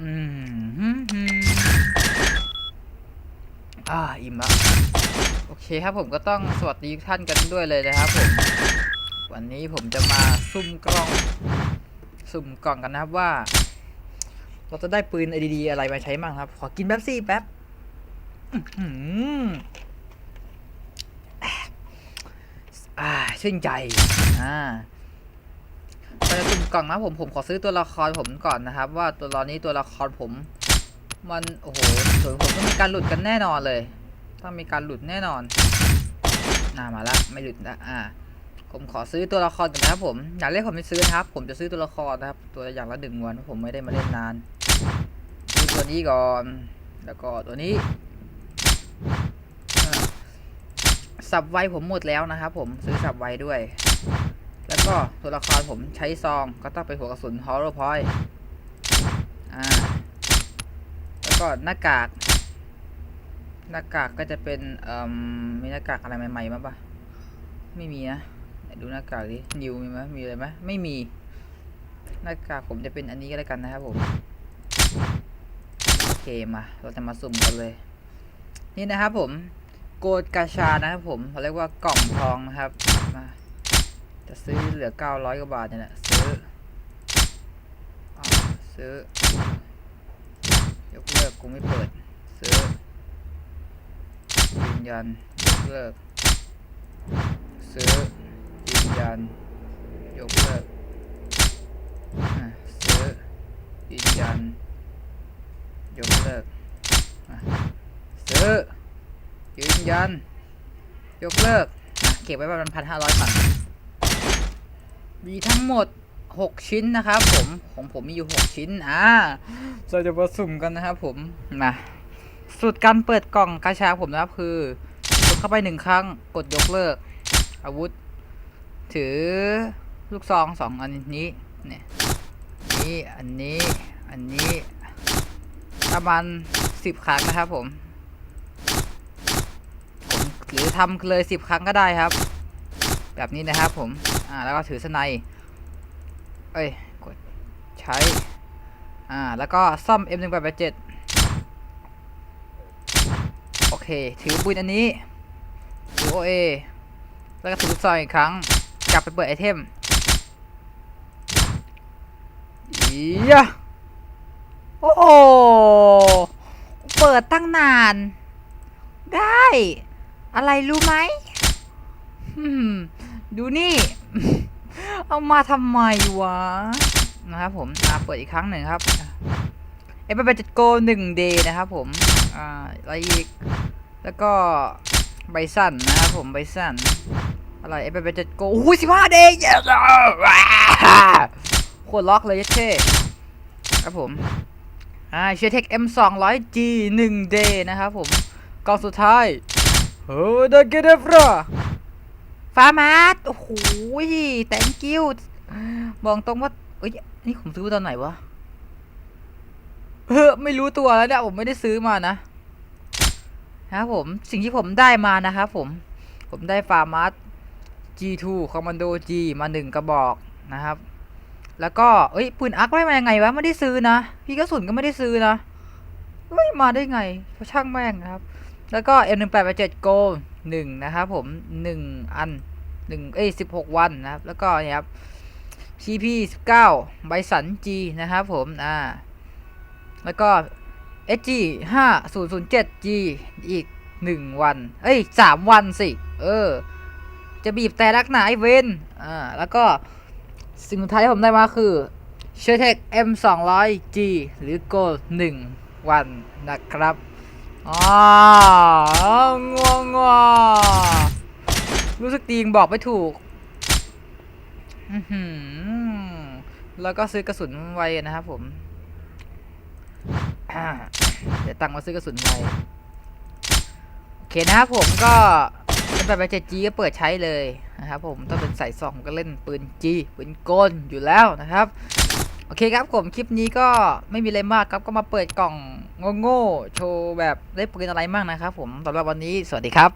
อืมอ่าอิ่มละโอเคครับผมก็ต้องสวัสดีท่านกันด้วยเลยนะครับผม วันนี้ผมจะมาซุ่มกล้องสุ่มกล่องกันนะครับว่า เราจะได้ปืน ADD อะไรมาใช้บ้างครับ ขอกินแป๊บซี่แป๊บอ่าชื่นใจ อ่า ไปสุ่มกล่องนะผมผมขอซื้อตัวละครผมก่อนนะครับ ว่าตัวนี้ตัวละครผม มันโอ้โหส่วนผมต้องมีการหลุดกันแน่นอนเลยต้องมีการหลุดแน่นอนน่ามาละไม่หลุดนะอ่า ผมขอซื้อตัวละครกันนะครับผมอยากเล่นผมไม่ซื้อนะครับ ผมจะซื้อตัวละครนะครับ ตัวอย่างละหนึ่งวันเพราะผมไม่ได้มาเล่นนานซื้อตัวนี้ก่อน แล้วก็ตัวนี้สับไวผมหมดแล้วนะครับผมซื้อสับไวด้วย ก็ตัวละครผมใช้ซองก็ต้องเป็นหัวกระสุนฮอลโลพอยอ่าแล้วก็หน้ากาก หน้ากากก็จะเป็นเอ่มมีหน้ากากอะไรใหม่ๆมาปะไม่มีนะดูหน้ากากดินิวมีไหมมีอะไรไหมไม่มี หน้ากากผมจะเป็นอันนี้ก็แล้วกันนะครับผมโอเคมา เราจะมาสุ่มกันเลย นี่นะครับผมโกดกาชานะครับผมเขาเรียกว่ากล่องทองนะครับมา จะซื้อเหลือ900กว่าบาทเนี่ยแหละซื้ออาซื้อยกเลิกกูไม่เปิด ซื้อยืนยันยกเลิก ซื้อยืนยันยกเลิกซื้อยืนยันยกเลิกซื้อยืนยัน ยกเลิก เก็บไว้ประมาณพันห้าร้อยก่อน มีทั้งหมด 6 ชิ้นนะครับผมของผมมีอยู่ 6 ชิ้นอ่าเราจะมาสุ่มกันนะครับผมมาสูตรการเปิดกล่องกาชาผมนะครับคือกดเข้าไปหนึ่งครั้งกดยกเลิก อาวุธ ถือลูกซองสองอันนี้เนี่ยนี่อันนี้อันนี้ประมาณสิบครั้งนะครับผมผมหรือทำเลยสิบครั้งก็ได้ครับ แบบนี้นะครับผม อ่า แล้วก็ถือสไนเอ้ย กดใช้ อ่า แล้วก็ซ่อม M1887 โอเค ถือปืนอันนี้ถือ OA แล้วก็ถือลูกซองอีกครั้ง กลับไปเปิดไอเทมอียะโอ้โห เปิดตั้งนาน ได้ อะไรรู้ไหมอืม ดูนี่ เอามาทำไมวะ นะครับผมอ่าเปิดอีกครั้งหนึ่งครับเอฟเปจัดโกหนึ่งเดย์นะครับผม อ่าอะไรอีก แล้วก็ใบสั้นนะครับผมใบสั้นอะไรเอฟเปจัดโกโอ้ยสิบห้าเดย์เยอะโคตรล็อกเลยเท่ครับผม อ่าเชียร์เทค M 2 0 0 G 1 day นะครับผมกล่องสุดท้ายเฮ้ยได้เกเดฟรา ฟาร์มาสโอ้โห thank you บอกตรงว่าเอ้ยนี่ผมซื้อตอนไหนวะเออไม่รู้ตัวแล้วเนี่ยผมไม่ได้ซื้อมานะนะครับผมสิ่งที่ผมได้มานะครับผมผมได้ฟาร์มาส G2 Commando G มาหนึ่งกระบอกนะครับ แล้วก็เอ้ยปืนอาร์คได้มายังไงวะไม่ได้ซื้อนะ พี่กระสุนก็ไม่ได้ซื้อนะไม่มาได้ไงเพราะช่างแม่งนะครับ แล้วก็ M1887 Go หนึ่งนะครับผมหนึ่งอันหนึ่งเอ้ยสิบหกวันนะครับ แล้วก็เนี่ยครับ CP 19ใบสัน G นะครับผมอ่าแล้วก็ SG 5007 G อีกหนึ่งวัน เอ้ยสามวันสิ เออ จะบีบแต่รักหนาไอเวนอ่าแล้วก็สิ่งสุดท้ายที่ผมได้มาคือเชอร์เทค M 2 0 0 G หรือ Go 1วันนะครับ อ๋องวงงวรู้สึกดีงบอกไม่ถูกแล้วก็ซื้อกระสุนไวนะครับผมเดี๋ยวตังค์มาซื้อกระสุนไวโอเคนะครับผมก็เป็นแบบเจ็ดจีก็เปิดใช้เลยนะครับผมต้องเป็นใส่ซองก็เล่นปืนจีปืนกลอยู่แล้วนะครับ โอเคครับผมคลิปนี้ก็ไม่มีอะไรมากครับก็มาเปิดกล่องโง่ๆโชว์แบบได้ปืนอะไรมั่งนะครับผมสำหรับวันนี้สวัสดีครับ